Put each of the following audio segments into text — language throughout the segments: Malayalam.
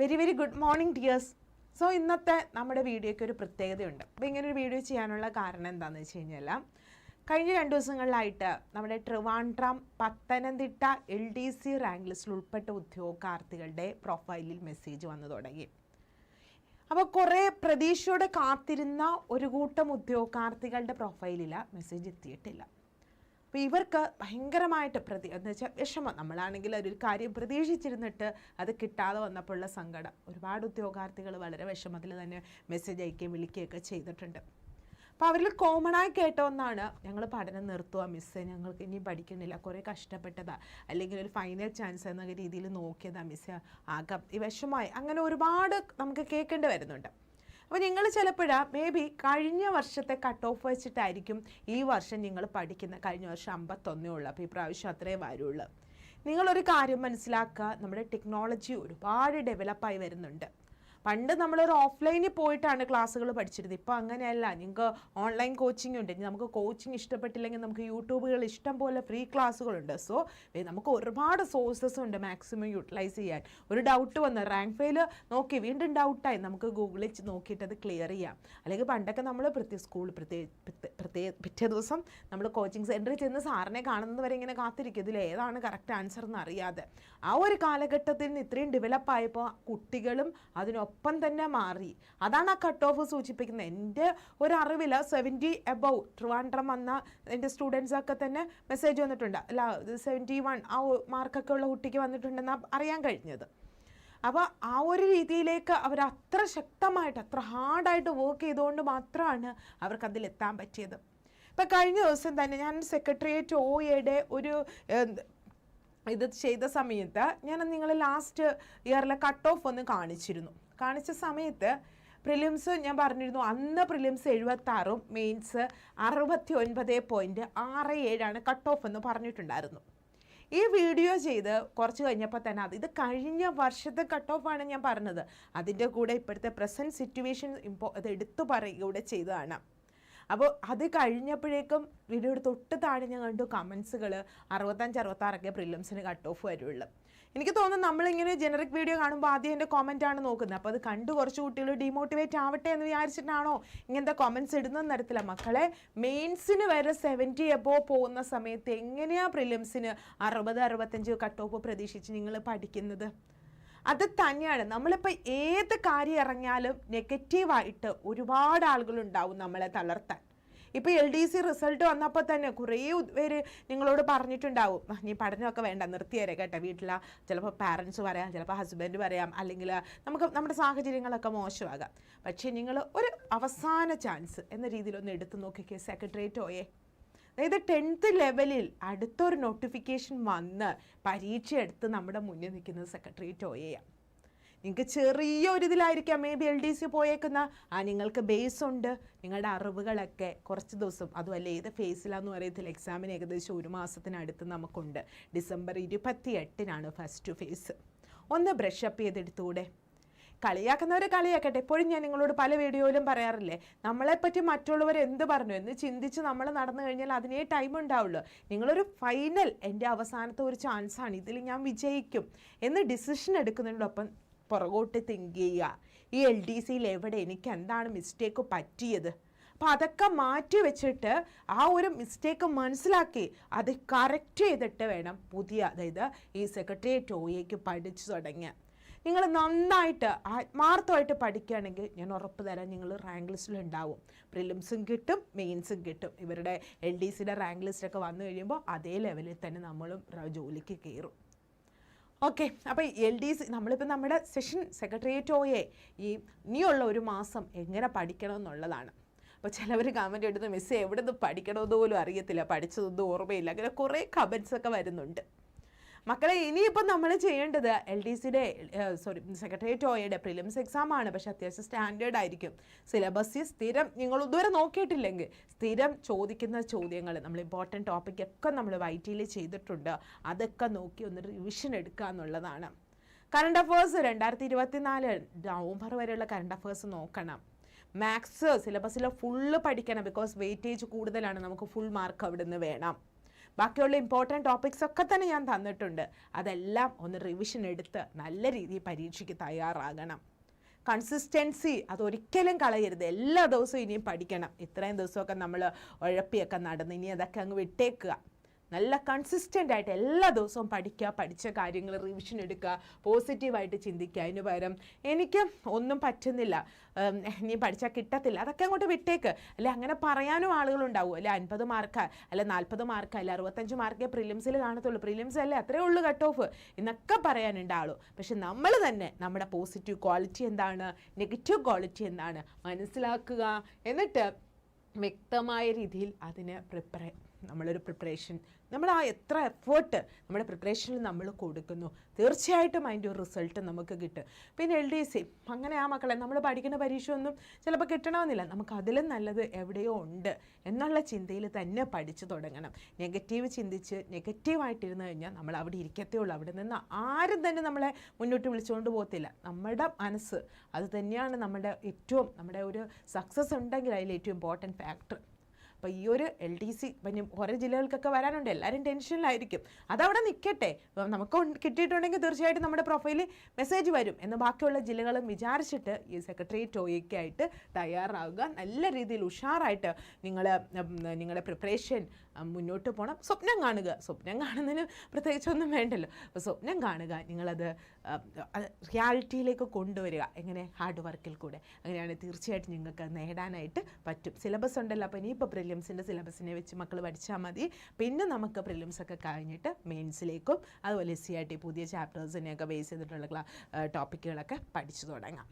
Very very good morning dears so ഇന്നത്തെ നമ്മുടെ വീഡിയോയ്ക്ക് ഒരു പ്രത്യേകതയുണ്ട്. അപ്പോൾ ഇങ്ങനെ ഒരു വീഡിയോ ചെയ്യാനുള്ള കാരണം എന്താണെന്ന് വെച്ച് കഴിഞ്ഞാൽ കഴിഞ്ഞ രണ്ട് ദിവസങ്ങളിലായിട്ട് നമ്മുടെ Trivandrum Pathanamthitta L D C rank ലിസ്റ്റിൽ ഉൾപ്പെട്ട ഉദ്യോഗാർത്ഥികളുടെ പ്രൊഫൈലിൽ മെസ്സേജ് വന്നു തുടങ്ങി. അപ്പോൾ കുറേ പ്രതീക്ഷയോടെ കാത്തിരുന്ന ഒരു കൂട്ടം ഉദ്യോഗാർത്ഥികളുടെ പ്രൊഫൈലിൽ മെസ്സേജ് എത്തിയിട്ടില്ല. അപ്പോൾ ഇവർക്ക് ഭയങ്കരമായിട്ട് പ്രതി എന്ന് വെച്ചാൽ വിഷമം. നമ്മളാണെങ്കിൽ ഒരു കാര്യം പ്രതീക്ഷിച്ചിരുന്നിട്ട് അത് കിട്ടാതെ വന്നപ്പോൾ ഉള്ള സങ്കടം. ഒരുപാട് ഉദ്യോഗാർത്ഥികൾ വളരെ വിഷമത്തിൽ തന്നെ മെസ്സേജ് അയക്കുകയും വിളിക്കുകയൊക്കെ ചെയ്തിട്ടുണ്ട്. അപ്പോൾ അവരിൽ കോമണായി കേട്ട ഒന്നാണ് ഞങ്ങൾ പഠനം നിർത്തുക മിസ്സേ ഞങ്ങൾക്ക് ഇനി പഠിക്കുന്നില്ല. കുറേ കഷ്ടപ്പെട്ടതാ. അല്ലെങ്കിൽ ഒരു ഫൈനൽ ചാൻസ് എന്ന രീതിയിൽ നോക്കിയതാ മിസ്സേ ആകാം. ഈ വിഷമായി അങ്ങനെ ഒരുപാട് നമുക്ക് കേൾക്കേണ്ടി വരുന്നുണ്ട്. അപ്പോൾ നിങ്ങൾ ചിലപ്പോഴാ മേ ബി കഴിഞ്ഞ വർഷത്തെ കട്ട് ഓഫ് വെച്ചിട്ടായിരിക്കും ഈ വർഷം നിങ്ങൾ പഠിക്കുന്ന കഴിഞ്ഞ വർഷം അമ്പത്തൊന്നേ ഉള്ളൂ. അപ്പോൾ ഈ പ്രാവശ്യം അത്രേ വരുള്ളൂ. നിങ്ങളൊരു കാര്യം മനസ്സിലാക്കുക നമ്മുടെ ടെക്നോളജി ഒരുപാട് ഡെവലപ്പായി വരുന്നുണ്ട്. പണ്ട് നമ്മളൊരു ഓഫ്ലൈനിൽ പോയിട്ടാണ് ക്ലാസ്സുകൾ പഠിച്ചിരുന്നത്. ഇപ്പോൾ അങ്ങനെയല്ല. നിങ്ങൾക്ക് ഓൺലൈൻ കോച്ചിങ് ഉണ്ട്. നമുക്ക് കോച്ചിങ് ഇഷ്ടപ്പെട്ടില്ലെങ്കിൽ നമുക്ക് യൂട്യൂബുകൾ ഇഷ്ടം പോലെ ഫ്രീ ക്ലാസ്സുകളുണ്ട് സോ നമുക്ക് ഒരുപാട് സോഴ്സസ് ഉണ്ട് മാക്സിമം യൂട്ടിലൈസ് ചെയ്യാൻ. ഒരു ഡൗട്ട് വന്ന്. റാങ്ക് ഫെയിൽ നോക്കി. വീണ്ടും ഡൗട്ടായി നമുക്ക് ഗൂഗിളിൽ നോക്കിയിട്ട് അത് ക്ലിയർ ചെയ്യാം. അല്ലെങ്കിൽ പണ്ടൊക്കെ നമ്മൾ പ്രത്യേക സ്കൂൾ പ്രത്യേക പ്രത്യേക പിറ്റേ ദിവസം നമ്മൾ കോച്ചിങ് സെന്ററിൽ ചെന്ന് സാറിനെ കാണുന്നത് വരെ ഇങ്ങനെ കാത്തിരിക്കും. ഇതിൽ ഏതാണ് കറക്റ്റ് ആൻസർ എന്ന് അറിയാതെ. ആ ഒരു കാലഘട്ടത്തിൽ നിന്ന് ഇത്രയും ഡെവലപ്പ് ആയപ്പോൾ കുട്ടികളും അതിനൊപ്പം തന്നെ മാറി. അതാണ് ആ കട്ട് ഓഫ് സൂചിപ്പിക്കുന്നത്. എന്റെ ഒരു അറിവിൽ സെവന്റി എബവ് ട്രിവാൻഡ്രം വന്ന എന്റെ സ്റ്റുഡൻസൊക്കെ തന്നെ മെസ്സേജ് വന്നിട്ടുണ്ട്. അല്ല സെവന്റി വൺ ആ മാർക്കൊക്കെ ഉള്ള കുട്ടിക്ക് വന്നിട്ടുണ്ടെന്നാണ് അറിയാൻ കഴിഞ്ഞത്. അപ്പോൾ ആ ഒരു രീതിയിലേക്ക് അവർ അത്ര ശക്തമായിട്ട് അത്ര ഹാർഡായിട്ട് വർക്ക് ചെയ്തുകൊണ്ട് മാത്രമാണ് അവർക്ക് അതിലെത്താൻ പറ്റിയത്. ഇപ്പം കഴിഞ്ഞ ദിവസം തന്നെ ഞാൻ സെക്രട്ടേറിയറ്റ് ഒ എയുടെ ഒരു ഇത് ചെയ്ത സമയത്ത് ഞാൻ നിങ്ങളെ ലാസ്റ്റ് ഇയറിലെ കട്ട് ഓഫ് ഒന്ന് കാണിച്ചിരുന്നു. കാണിച്ച സമയത്ത് പ്രിലിംസ് ഞാൻ പറഞ്ഞിരുന്നു അന്ന് പ്രിലിംസ് എഴുപത്തി ആറും മെയിൻസ് അറുപത്തി ഒൻപത് പോയിന്റ് ആറ് ഏഴാണ് കട്ട് ഓഫ് എന്ന് പറഞ്ഞിട്ടുണ്ടായിരുന്നു. ഈ വീഡിയോ ചെയ്ത് കുറച്ച് കഴിഞ്ഞപ്പോൾ തന്നെ അത് ഇത് കഴിഞ്ഞ വർഷത്തെ കട്ട് ഓഫാണ് ഞാൻ പറഞ്ഞത്. അതിന്റെ കൂടെ ഇപ്പോഴത്തെ പ്രസന്റ് സിറ്റുവേഷൻ ഇമ്പോ അത് എടുത്തു പറയുക കൂടെ ചെയ്തതാണ്. അപ്പോൾ അത് കഴിഞ്ഞപ്പോഴേക്കും വീഡിയോയുടെ തൊട്ട് താഴെ ഞാൻ കണ്ടു കമൻസുകൾ അറുപത്തഞ്ച് അറുപത്താറൊക്കെ പ്രിലിംസിന് കട്ട് ഓഫ് വരുള്ളൂ. എനിക്ക് തോന്നുന്നു നമ്മളിങ്ങനെ ജനറിക് വീഡിയോ കാണുമ്പോൾ ആദ്യം എന്റെ കോമന്റ് ആണ് നോക്കുന്നത്. അപ്പോൾ അത് കണ്ട് കുറച്ച് കുട്ടികൾ ഡിമോട്ടിവേറ്റ് ആവട്ടെ എന്ന് വിചാരിച്ചിട്ടാണോ ഇങ്ങനത്തെ കോമൻസ് ഇടുന്ന തരത്തില മക്കളെ മെയിൻസിന് വരെ സെവന്റി എബോ പോകുന്ന സമയത്ത് എങ്ങനെയാണ് പ്രിലിംസിന് അറുപത് അറുപത്തഞ്ച് കട്ട് ഓഫ് പ്രതീക്ഷിച്ച് നിങ്ങൾ പഠിക്കുന്നത്? അത് തന്നെയാണ്. നമ്മളിപ്പോൾ ഏത് കാര്യം ഇറങ്ങിയാലും നെഗറ്റീവായിട്ട് ഒരുപാട് ആളുകളുണ്ടാവും നമ്മളെ തളർത്താൻ. ഇപ്പോൾ എൽ ഡി സി റിസൾട്ട് വന്നപ്പോൾ തന്നെ കുറേ പേര് നിങ്ങളോട് പറഞ്ഞിട്ടുണ്ടാവും. "ആ, നീ പഠനമൊക്കെ വേണ്ട നിർത്തിയേരെ കേട്ടോ വീട്ടിലെ. ചിലപ്പോൾ പാരൻസ് പറയാം ചിലപ്പോൾ ഹസ്ബൻഡ് പറയാം അല്ലെങ്കിൽ നമുക്ക് നമ്മുടെ സാഹചര്യങ്ങളൊക്കെ മോശമാകാം. പക്ഷേ നിങ്ങൾ ഒരു അവസാന ചാൻസ് എന്ന രീതിയിൽ ഒന്ന് എടുത്തു നോക്കിക്കേ സെക്രട്ടേറിയറ്റ് ഓയേ. അതായത് ടെൻത്ത് ലെവലിൽ അടുത്തൊരു നോട്ടിഫിക്കേഷൻ വന്ന് പരീക്ഷ എടുത്ത് നമ്മുടെ മുന്നിൽ നിൽക്കുന്നത് സെക്രട്ടേറിയറ്റ് ഒയെയാണ് ചെറിയ ഒരു ഇതിലായിരിക്കാം may be L D C പോയേക്കുന്ന. ആ നിങ്ങൾക്ക് ബേസ് ഉണ്ട്. നിങ്ങളുടെ അറിവുകളൊക്കെ കുറച്ച് ദിവസം അതുമല്ല ഏത് ഫേസിലാന്ന് പറയത്തില്ല. എക്സാമിന് ഏകദേശം ഒരു മാസത്തിനടുത്ത് നമുക്കുണ്ട്. ഡിസംബർ ഇരുപത്തി എട്ടിനാണ് ഫസ്റ്റ് ഫേസ് ഒന്ന് ബ്രഷ് അപ്പ് ചെയ്തെടുത്തുകൂടെ കളിയാക്കുന്നവർ കളിയാക്കട്ടെ. എപ്പോഴും ഞാൻ നിങ്ങളോട് പല വീഡിയോയിലും പറയാറില്ലേ നമ്മളെപ്പറ്റി മറ്റുള്ളവർ എന്ത് പറഞ്ഞു? എന്ന് ചിന്തിച്ച് നമ്മൾ നടന്നു കഴിഞ്ഞാൽ അതിനേ ടൈം ഉണ്ടാവുള്ളൂ. നിങ്ങളൊരു ഫൈനൽ എന്റെ അവസാനത്തെ ഒരു ചാൻസാണ് ഇതിൽ ഞാൻ വിജയിക്കും. എന്ന് ഡിസിഷൻ എടുക്കുന്നതിനോടൊപ്പം പുറകോട്ട് തിങ്ക് ചെയ്യുക ഈ എൽ ഡി സിയിൽ എവിടെ എനിക്ക് എന്താണ് മിസ്റ്റേക്ക് പറ്റിയത്? അപ്പോൾ അതൊക്കെ മാറ്റി വെച്ചിട്ട് ആ ഒരു മിസ്റ്റേക്ക് മനസ്സിലാക്കി അത് കറക്റ്റ് ചെയ്തിട്ട് വേണം പുതിയ അതായത് ഈ സെക്രട്ടേറിയറ്റ് ഒയ്ക്ക് പഠിച്ചു തുടങ്ങിയ നിങ്ങൾ നന്നായിട്ട് ആത്മാർത്ഥമായിട്ട് പഠിക്കുകയാണെങ്കിൽ ഞാൻ ഉറപ്പ് തരാം നിങ്ങൾ റാങ്ക് ലിസ്റ്റിൽ ഉണ്ടാവും. പ്രിലിംസും കിട്ടും മെയിൻസും കിട്ടും. ഇവരുടെ എൽ ഡി സിയുടെ റാങ്ക് ലിസ്റ്റൊക്കെ വന്നു കഴിയുമ്പോൾ അതേ ലെവലിൽ തന്നെ നമ്മളും ജോലിക്ക് കയറും. ഓക്കെ. അപ്പോൾ എൽ ഡി സി നമ്മളിപ്പോൾ നമ്മുടെ സെഷൻ സെക്രട്ടേറിയറ്റ് ഓയെ ഈ ഇനിയുള്ള ഒരു മാസം എങ്ങനെ പഠിക്കണം എന്നുള്ളതാണ് അപ്പോൾ ചിലവർ കമന്റ് എടുത്ത് മിസ് എവിടെ നിന്ന് പഠിക്കണമെന്ന് പോലും അറിയത്തില്ല. പഠിച്ചതൊന്നും ഓർമ്മയില്ല. അങ്ങനെ കുറേ കമൻസ് ഒക്കെ വരുന്നുണ്ട്. മക്കളെ ഇനിയിപ്പോൾ നമ്മൾ ചെയ്യേണ്ടത് എൽ ഡി സിയുടെ സോറി സെക്രട്ടേറിയറ്റ് ഓയുടെ പ്രിലിംസ് എക്സാം ആണ്. പക്ഷേ അത്യാവശ്യം സ്റ്റാൻഡേർഡ് ആയിരിക്കും. സിലബസ് സ്ഥിരം നിങ്ങൾ ഇതുവരെ നോക്കിയിട്ടില്ലെങ്കിൽ സ്ഥിരം ചോദിക്കുന്ന ചോദ്യങ്ങൾ നമ്മൾ ഇമ്പോർട്ടന്റ് ടോപ്പിക് ഒക്കെ നമ്മൾ വൈറ്റിയിൽ ചെയ്തിട്ടുണ്ട്. അതൊക്കെ നോക്കി ഒന്ന് റിവിഷൻ എടുക്കുക എന്നുള്ളതാണ്. കറണ്ട് അഫേഴ്സ് രണ്ടായിരത്തി ഇരുപത്തിനാല് നവംബർ വരെയുള്ള കറണ്ട് അഫേഴ്സ് നോക്കണം. മാത്സ് സിലബസിൽ ഫുള്ള് പഠിക്കണം ബിക്കോസ് വെയിറ്റേജ് കൂടുതലാണ്. നമുക്ക് ഫുൾ മാർക്ക് അവിടെ നിന്ന് വേണം. ബാക്കിയുള്ള ഇമ്പോർട്ടന്റ് ടോപ്പിക്സ് ഒക്കെ തന്നെ ഞാൻ തന്നിട്ടുണ്ട്. അതെല്ലാം ഒന്ന് റിവിഷൻ എടുത്ത് നല്ല രീതിയിൽ പരീക്ഷയ്ക്ക് തയ്യാറാകണം. കൺസിസ്റ്റൻസി അതൊരിക്കലും കളയരുത്. എല്ലാ ദിവസവും ഇനിയും പഠിക്കണം. ഇത്രയും ദിവസമൊക്കെ നമ്മൾ ഉഴപ്പിയൊക്കെ നടന്ന് ഇനി അതൊക്കെ അങ്ങ് വിട്ടേക്കുക. നല്ല കൺസിസ്റ്റന്റ് ആയിട്ട് എല്ലാ ദിവസവും പഠിക്കുക പഠിച്ച കാര്യങ്ങൾ റിവിഷൻ എടുക്കുക പോസിറ്റീവായിട്ട് ചിന്തിക്കുക. അതിന് പകരം എനിക്ക് ഒന്നും പറ്റുന്നില്ല. ഇനി പഠിച്ചാൽ കിട്ടത്തില്ല. അതൊക്കെ അങ്ങോട്ട് വിട്ടേക്ക്. അല്ലെ അങ്ങനെ പറയാനും ആളുകളുണ്ടാവും. അല്ലെ അൻപത് മാർക്ക് അല്ലെ നാൽപ്പത് മാർക്ക് അല്ലെ അറുപത്തഞ്ച് മാർക്കേ പ്രിലിംസിൽ കാണത്തുള്ളൂ. പ്രിലിംസ് അല്ലേ അത്രേ ഉള്ളൂ കട്ട് ഓഫ് എന്നൊക്കെ പറയാനുണ്ട് ആളു. പക്ഷെ നമ്മൾ തന്നെ നമ്മുടെ പോസിറ്റീവ് ക്വാളിറ്റി എന്താണ്? നെഗറ്റീവ് ക്വാളിറ്റി എന്താണ്? മനസ്സിലാക്കുക. എന്നിട്ട് വ്യക്തമായ രീതിയിൽ അതിന് പ്രിപ്പറേ നമ്മളൊരു പ്രിപ്പറേഷൻ നമ്മൾ ആ എത്ര എഫേർട്ട് നമ്മുടെ പ്രിപ്പറേഷനിൽ നമ്മൾ കൊടുക്കുന്നു. തീർച്ചയായിട്ടും അതിന്റെ ഒരു റിസൾട്ട് നമുക്ക് കിട്ടും. പിന്നെ എൽ ഡി സി അങ്ങനെ ആ മക്കളെ നമ്മൾ പഠിക്കുന്ന പരീക്ഷ ഒന്നും ചിലപ്പോൾ കിട്ടണമെന്നില്ല. നമുക്ക് അതിലും നല്ലത് എവിടെയോ ഉണ്ട് എന്നുള്ള ചിന്തയിൽ തന്നെ പഠിച്ചു തുടങ്ങണം. നെഗറ്റീവ് ചിന്തിച്ച് നെഗറ്റീവായിട്ടിരുന്നു കഴിഞ്ഞാൽ നമ്മൾ അവിടെ ഇരിക്കത്തേ ഉള്ളൂ. അവിടെ നിന്ന് ആരും തന്നെ നമ്മളെ മുന്നോട്ട് വിളിച്ചുകൊണ്ട് പോകത്തില്ല. നമ്മുടെ മനസ്സ് അത് തന്നെയാണ് നമ്മുടെ ഏറ്റവും നമ്മുടെ ഒരു സക്സസ് ഉണ്ടെങ്കിൽ അതിൽ ഏറ്റവും ഇമ്പോർട്ടന്റ് actor. അപ്പോൾ ഈ ഒരു എൽ ഡി സി പിന്നെ കുറേ ജില്ലകൾക്കൊക്കെ വരാനുണ്ട്. എല്ലാവരും ടെൻഷനിലായിരിക്കും. അതവിടെ നിൽക്കട്ടെ നമുക്ക് കിട്ടിയിട്ടുണ്ടെങ്കിൽ തീർച്ചയായിട്ടും നമ്മുടെ പ്രൊഫൈലിൽ മെസ്സേജ് വരും. എന്ന് ബാക്കിയുള്ള ജില്ലകളും വിചാരിച്ചിട്ട് ഈ സെക്രട്ടേറിയറ്റ് ആയിട്ട് തയ്യാറാവുക. നല്ല രീതിയിൽ ഉഷാറായിട്ട് നിങ്ങൾ നിങ്ങളുടെ പ്രിപ്പറേഷൻ മുന്നോട്ട് പോകണം സ്വപ്നം കാണുക. സ്വപ്നം കാണുന്നതിന് പ്രത്യേകിച്ചൊന്നും വേണ്ടല്ലോ. അപ്പോൾ സ്വപ്നം കാണുക. നിങ്ങളത് റിയാലിറ്റിയിലേക്ക് കൊണ്ടുവരിക. എങ്ങനെ? ഹാർഡ് വർക്കിൽ കൂടെ. അങ്ങനെയാണ് തീർച്ചയായിട്ടും നിങ്ങൾക്ക് നേടാനായിട്ട് പറ്റും. സിലബസ് ഉണ്ടല്ലോ. അപ്പോൾ ഇനിയിപ്പോൾ പ്രിലിംസിന്റെ സിലബസിനെ വെച്ച് മക്കൾ പഠിച്ചാൽ മതി. പിന്നെ നമുക്ക് പ്രിലിംസ് ഒക്കെ കഴിഞ്ഞിട്ട് മെയിൻസിലേക്കും അതുപോലെ സി ആർ ടി പുതിയ ചാപ്റ്റേഴ്സിനെയൊക്കെ ബേസ് ചെയ്തിട്ടുള്ള ടോപ്പിക്കുകളൊക്കെ പഠിച്ചു തുടങ്ങാം.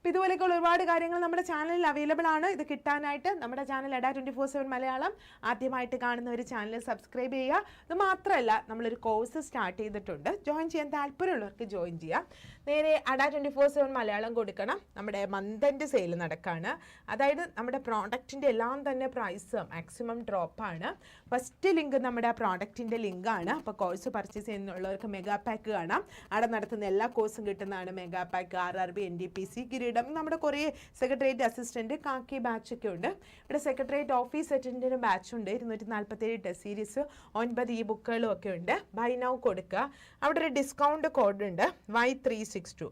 അപ്പോൾ ഇതുപോലെയൊക്കെ ഒരുപാട് കാര്യങ്ങൾ നമ്മുടെ ചാനലിൽ അവൈലബിൾ ആണ്. ഇത് കിട്ടാനായിട്ട് നമ്മുടെ channel Adda twenty four seven Malayalam ആദ്യമായിട്ട് കാണുന്ന ഒരു ചാനൽ സബ്സ്ക്രൈബ് ചെയ്യുക. ഇത് മാത്രമല്ല നമ്മളൊരു കോഴ്സ് സ്റ്റാർട്ട് ചെയ്തിട്ടുണ്ട്. ജോയിൻ ചെയ്യാൻ താല്പര്യമുള്ളവർക്ക് ജോയിൻ ചെയ്യാം. നേരെ Adda twenty four seven Malayalam കൊടുക്കണം. നമ്മുടെ മന്ത് സെയിൽ നടക്കുകയാണ് അതായത് നമ്മുടെ പ്രോഡക്റ്റിന്റെ എല്ലാം തന്നെ പ്രൈസ് മാക്സിമം ഡ്രോപ്പാണ് ഫസ്റ്റ് ലിങ്ക് നമ്മുടെ പ്രോഡക്റ്റിന്റെ ലിങ്കാണ് അപ്പോൾ കോഴ്സ് പർച്ചേസ് ചെയ്യുന്നുള്ളവർക്ക് മെഗാ പാക്ക് കാണാം. അവിടെ നടത്തുന്ന എല്ലാ കോഴ്സും കിട്ടുന്നതാണ് mega pack R R B N D P C കിരീടം നമ്മുടെ കുറേ സെക്രട്ടേറിയറ്റ് അസിസ്റ്റന്റ് കാക്കി ബാച്ചൊക്കെ ഉണ്ട് ഇവിടെ സെക്രട്ടേറിയറ്റ് ഓഫീസ് അറ്റൻഡിന് ബാച്ച് ഉണ്ട് ഇരുന്നൂറ്റി നാൽപ്പത്തേഴ് ടെസ്റ്റ് സീരീസ് ഒൻപത് ഈ ബുക്കുകളും ഒക്കെ ഉണ്ട് ബൈ നൗ കൊടുക്കുക. അവിടെ ഒരു ഡിസ്കൗണ്ട് കോഡ് ഉണ്ട് Y three six two.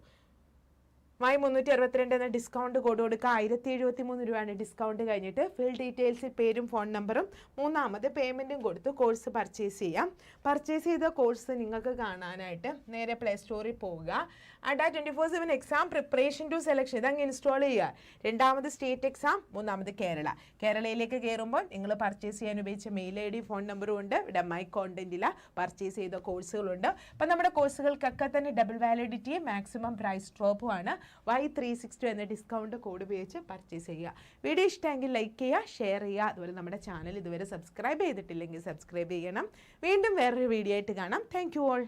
Y മുന്നൂറ്റി അറുപത്തിരണ്ട് എന്ന ഡിസ്കൗണ്ട് കോഡ് കൊടുക്കുക. ആയിരത്തി എഴുപത്തി മൂന്ന് രൂപയാണ് ഡിസ്കൗണ്ട് കഴിഞ്ഞിട്ട്. ഫിൽ ഡീറ്റെയിൽസ് പേരും ഫോൺ നമ്പറും മൂന്നാമത് പേയ്മെന്റും കൊടുത്ത് കോഴ്സ് പർച്ചേസ് ചെയ്യാം. പർച്ചേസ് ചെയ്ത കോഴ്സ് നിങ്ങൾക്ക് കാണാനായിട്ട് നേരെ പ്ലേ സ്റ്റോറിൽ പോവുക. Adda twenty four seven exam preparation to selection ഇതങ്ങ് ഇൻസ്റ്റാൾ ചെയ്യുക. രണ്ടാമത് സ്റ്റേറ്റ് എക്സാം മൂന്നാമത് കേരള. കേരളയിലേക്ക് കയറുമ്പോൾ നിങ്ങൾ പർച്ചേസ് ചെയ്യാൻ ഉപയോഗിച്ച മെയിൽ ഐ ഡി ഫോൺ നമ്പറും ഉണ്ട്. ഇവിടെ മൈ കോണ്ടന്റിൽ പർച്ചേസ് ചെയ്ത കോഴ്സുകളുണ്ട് അപ്പം നമ്മുടെ കോഴ്സുകൾക്കൊക്കെ തന്നെ ഡബിൾ വാലിഡിറ്റിയും മാക്സിമം പ്രൈസ് ഡ്രോപ്പും ആണ്. വൈ ത്രീ സിക്സ് ടു എന്ന ഡിസ്കൗണ്ട് കോഡ് ഉപയോഗിച്ച് പർച്ചേസ് ചെയ്യുക. വീഡിയോ ഇഷ്ടമെങ്കിൽ ലൈക്ക് ചെയ്യുക ഷെയർ ചെയ്യുക. അതുപോലെ നമ്മുടെ ചാനൽ ഇതുവരെ സബ്സ്ക്രൈബ് ചെയ്തിട്ടില്ലെങ്കിൽ സബ്സ്ക്രൈബ് ചെയ്യണം. വീണ്ടും വേറൊരു വീഡിയോ ആയിട്ട് കാണാം. Thank you all